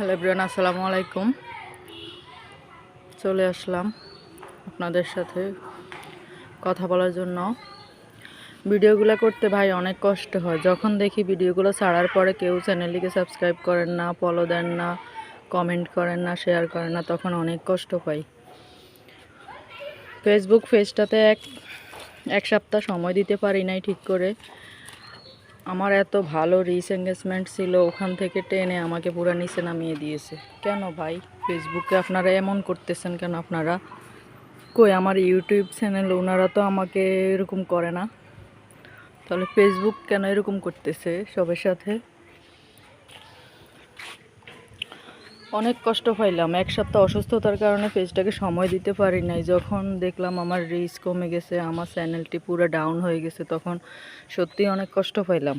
Hello Brian আসসালামু আলাইকুম। চলে আসলাম আপনাদের সাথে কথা বলার জন্য। ভিডিওগুলো করতে ভাই অনেক কষ্ট হয়। যখন দেখি ভিডিওগুলো ছাড়ার পরে কেউ চ্যানেলটিকে সাবস্ক্রাইব করেন না ফলো দেন না কমেন্ট করেন না শেয়ার করেন না, তখন অনেক কষ্ট পাই। ফেসবুক পেজটাতে এক এক সপ্তাহ সময় দিতে পারি নাই ঠিক করে। আমার এত ভালো রিস এঙ্গেজমেন্ট ছিল, ওখান থেকে টেনে আমাকে পুরা নিচে নামিয়ে দিয়েছে। কেন ভাই? ফেসবুকে আপনারা এমন করতেছেন কেন আপনারা? কই, আমার ইউটিউব চ্যানেল ওনারা তো আমাকে এরকম করে না। তাহলে ফেসবুক কেন এরকম করতেছে সবের সাথে? অনেক কষ্ট পাইলাম। এক সপ্তাহ অসুস্থতার কারণে পেজটাকে সময় দিতে পারি নাই। যখন দেখলাম আমার রিচ কমে গেছে, আমার চ্যানেলটি পুরো ডাউন হয়ে গেছে, তখন সত্যি অনেক কষ্ট পাইলাম।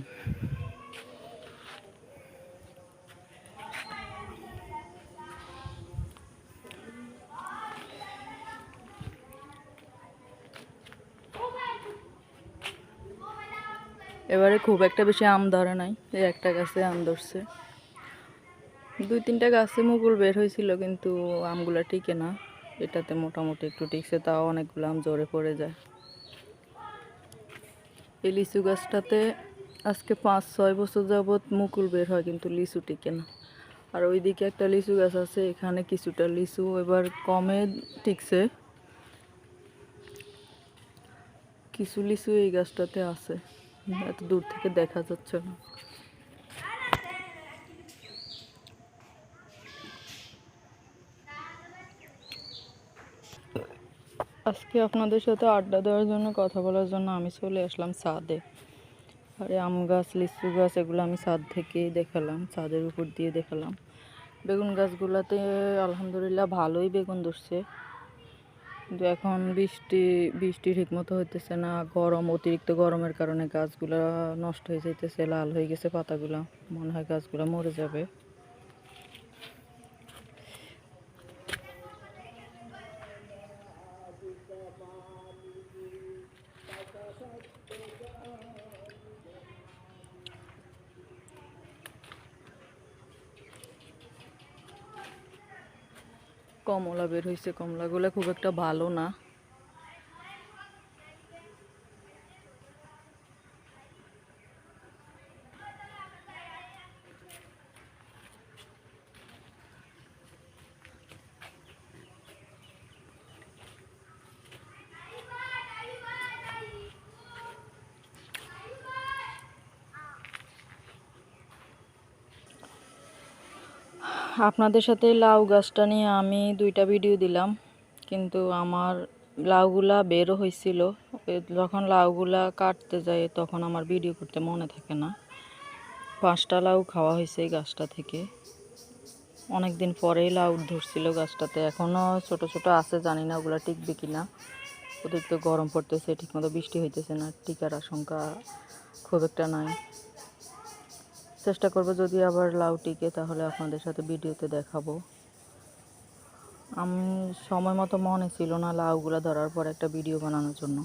এবারে খুব একটা বেশি আম ধরে নাই, এই একটা গাছে আম ধরছে। দুই তিনটা গাছে মুকুল বের হয়েছিল, কিন্তু আমগুলা টিকে না। এটাতে মোটামুটি একটু টিকছে, তাও অনেকগুলো আম জোরে পড়ে যায়। এই লিচু গাছটাতে আজকে পাঁচ, ছয় বছর যাবৎ মুকুল বের হয়, কিন্তু লিচু টিকে না। আর ওইদিকে একটা লিচু গাছ আছে, এখানে কিছুটা লিচু এবার কমে টিকছে। কিছু লিচু এই গাছটাতে আছে, এত দূর থেকে দেখা যাচ্ছে না। আজকে আপনাদের সাথে আড্ডা দেওয়ার জন্য, কথা বলার জন্য আমি চলে আসলাম ছাদে। আরে আম গাছ, লিচু গাছ, এগুলো আমি ছাদ থেকেই দেখালাম, ছাদের উপর দিয়ে দেখালাম। বেগুন গাছগুলোতে আলহামদুলিল্লাহ ভালোই বেগুন ধরছে। কিন্তু এখন বৃষ্টি বৃষ্টি ঠিকমতো হইতেছে না, গরম, অতিরিক্ত গরমের কারণে গাছগুলো নষ্ট হয়ে যাইতেছে, লাল হয়ে গেছে পাতাগুলো। মনে হয় গাছগুলো মরে যাবে। কমলা বের হয়েছে কমলাগুলো খুব একটা ভালো না। আপনাদের সাথে লাউ গাছটা নিয়ে আমি দুইটা ভিডিও দিলাম, কিন্তু আমার লাউগুলা বেরও হয়েছিল। যখন লাউগুলা কাটতে যায়, তখন আমার ভিডিও করতে মনে থাকে না। পাঁচটা লাউ খাওয়া হয়েছে এই গাছটা থেকে। অনেক দিন পরেই লাউ ধরছিল গাছটাতে। এখনও ছোট ছোট আছে, জানি না ওগুলো টিকবে কি না অতিরিক্ত গরম পড়তেছে, ঠিকমতো বৃষ্টি হইতেছে না। টিকার আশঙ্কা খুব একটা নাই। চেষ্টা করব যদি আবার লাউ টিকে, তাহলে আপনাদের সাথে ভিডিওতে দেখাবো। আমি সময় মতো মনে ছিল না লাউগুলো ধরার পর একটা ভিডিও বানানোর জন্য।